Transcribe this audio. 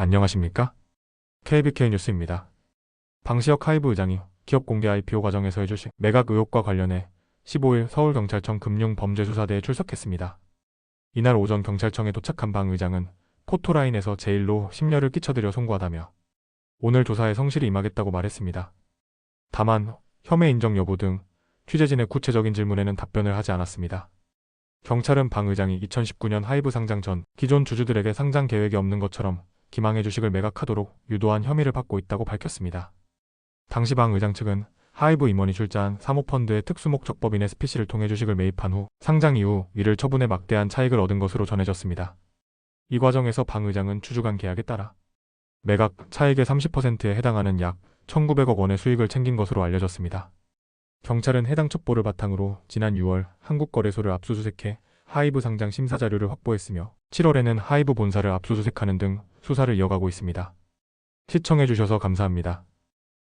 안녕하십니까? KBK 뉴스입니다. 방시혁 하이브 의장이 기업 공개 IPO 과정에서의 주식 매각 의혹과 관련해 15일 서울경찰청 금융범죄수사대에 출석했습니다. 이날 오전 경찰청에 도착한 방 의장은 포토라인에서 제일로 심려를 끼쳐드려 송구하다며 오늘 조사에 성실히 임하겠다고 말했습니다. 다만 혐의 인정 여부 등 취재진의 구체적인 질문에는 답변을 하지 않았습니다. 경찰은 방 의장이 2019년 하이브 상장 전 기존 주주들에게 상장 계획이 없는 것처럼 기망의 주식을 매각하도록 유도한 혐의를 받고 있다고 밝혔습니다. 당시 방 의장 측은 하이브 임원이 출자한 사모펀드의 특수목적법인의 스피시를 통해 주식을 매입한 후 상장 이후 이를 처분해 막대한 차익을 얻은 것으로 전해졌습니다. 이 과정에서 방 의장은 주주 간 계약에 따라 매각 차익의 30%에 해당하는 약 1,900억 원의 수익을 챙긴 것으로 알려졌습니다. 경찰은 해당 첩보를 바탕으로 지난 6월 한국거래소를 압수수색해 하이브 상장 심사 자료를 확보했으며 7월에는 하이브 본사를 압수수색하는 등 수사를 이어가고 있습니다. 시청해주셔서 감사합니다.